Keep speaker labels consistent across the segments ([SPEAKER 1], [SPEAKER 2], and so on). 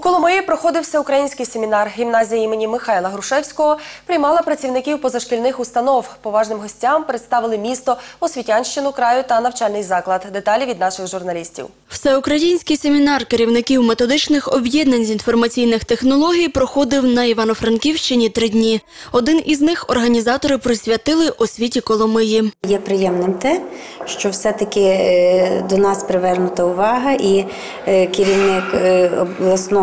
[SPEAKER 1] У Коломиї проходив всеукраїнський семінар. Гімназія імені Михайла Грушевського приймала працівників позашкільних установ. Поважним гостям представили місто, освітянщину краю та навчальний заклад. Деталі від наших журналістів.
[SPEAKER 2] Всеукраїнський семінар керівників методичних об'єднань з інформаційних технологій проходив на Івано-Франківщині три дні. Один із них організатори присвятили освіті Коломиї.
[SPEAKER 3] Є приємним те, що все-таки е, до нас привернута увага, і е, керівник е,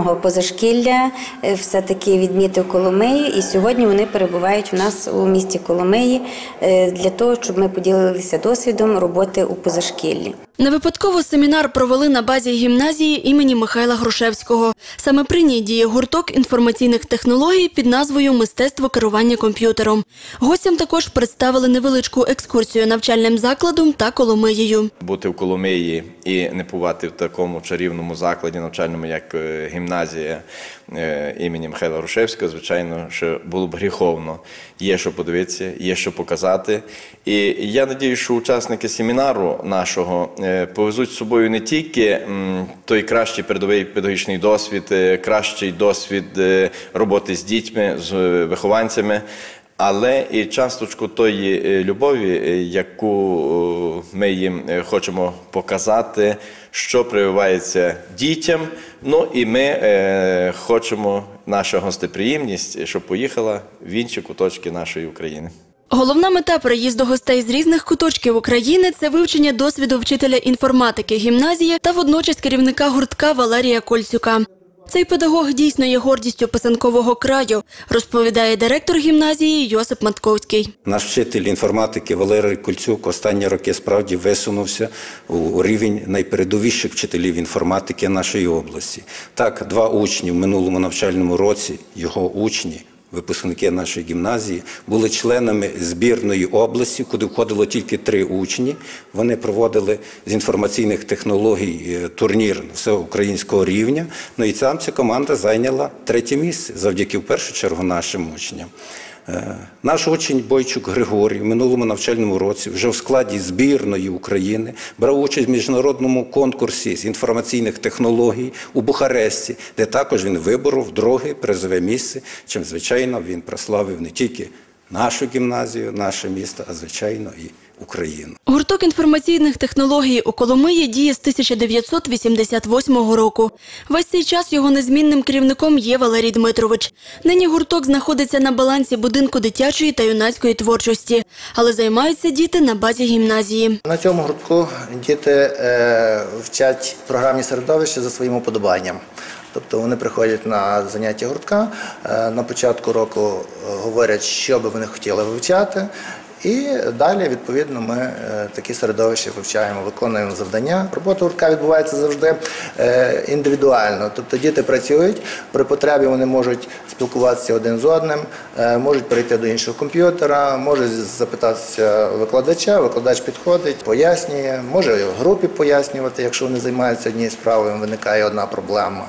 [SPEAKER 3] обласного позашкілля е, все-таки відмітив Коломиї, і сьогодні вони перебувають у нас у місті Коломиї е, для того, щоб ми поділилися досвідом роботи у позашкіллі.
[SPEAKER 2] Не випадково семінар провели на базі гімназії імені Михайла Грушевського. Саме при ній діє гурток інформаційних технологій під назвою Мистецтво керування комп'ютером. Гостям також представили невеличку екскурсію навчальним закладом та Коломиєю.
[SPEAKER 4] бути в Коломиї і не побувати в такому чарівному закладі навчальному, як е, гімназія е, імені Михайла Грушевського, звичайно, що було б гріховно. Є що подивитися, є що показати. І я надію, що учасники семінару нашого е, повезуть з собою не тільки той кращий передовий педагогічний досвід, е, кращий досвід е, роботи з дітьми, з е, вихованцями. Але і часточку тої е, любові, е, яку е, ми їм е, хочемо показати, що прививається дітям. Ну і ми е, хочемо наша гостеприємність, щоб поїхала в інші куточки нашої України.
[SPEAKER 2] Головна мета приїзду гостей з різних куточків України це вивчення досвіду вчителя інформатики гімназії та водночас керівника гуртка Валерія Кольцюка. Цей педагог дійсно є гордістю писанкового краю, розповідає директор гімназії Йосип Матковський.
[SPEAKER 5] Наш вчитель інформатики Валерій Кульцюк останні роки справді висунувся у рівень найпередовіших вчителів інформатики нашої області. Так, два учні в минулому навчальному році, його учні, випускники нашої гімназії, були членами збірної області, куди входило тільки три учні. Вони проводили з інформаційних технологій е, турнір всеукраїнського рівня. Ну і там ця команда зайняла третє місце завдяки в першу чергу нашим учням. Е, Наш учень Бойчук Григорій в минулому навчальному році вже в складі збірної України брав участь в міжнародному конкурсі з інформаційних технологій у Бухаресті, де також він виборов друге призове місце, чим, звичайно, він прославив не тільки нашу гімназію, наше місто, а звичайно і Україну.
[SPEAKER 2] Гурток інформаційних технологій у Коломиї діє з 1988 року. Весь цей час його незмінним керівником є Валерій Дмитрович. Нині гурток знаходиться на балансі будинку дитячої та юнацької творчості, але займаються діти на базі гімназії.
[SPEAKER 6] На цьому гуртку діти е, вчать програмні середовища за своїм уподобанням. Тобто вони приходять на заняття гуртка, е, на початку року е, говорять, що би вони хотіли вивчати. І далі, відповідно, ми е, такі середовища вивчаємо, виконуємо завдання. Робота гуртка відбувається завжди е, індивідуально. Тобто діти працюють, при потребі вони можуть спілкуватися один з одним, е, можуть перейти до іншого комп'ютера, можуть запитатися викладача, викладач підходить, пояснює, може в групі пояснювати, якщо вони займаються однією справою, виникає одна проблема.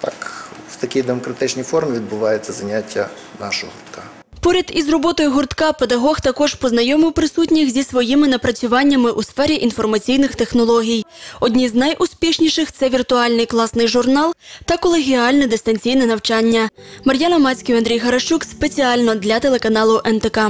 [SPEAKER 6] Так, в такій демократичній формі відбувається заняття нашого гуртка.
[SPEAKER 2] Поряд із роботою гуртка педагог також познайомив присутніх зі своїми напрацюваннями у сфері інформаційних технологій. Одні з найуспішніших це віртуальний класний журнал та колегіальне дистанційне навчання. Мар'яна Мацьків, Андрій Гарашук спеціально для телеканалу НТК.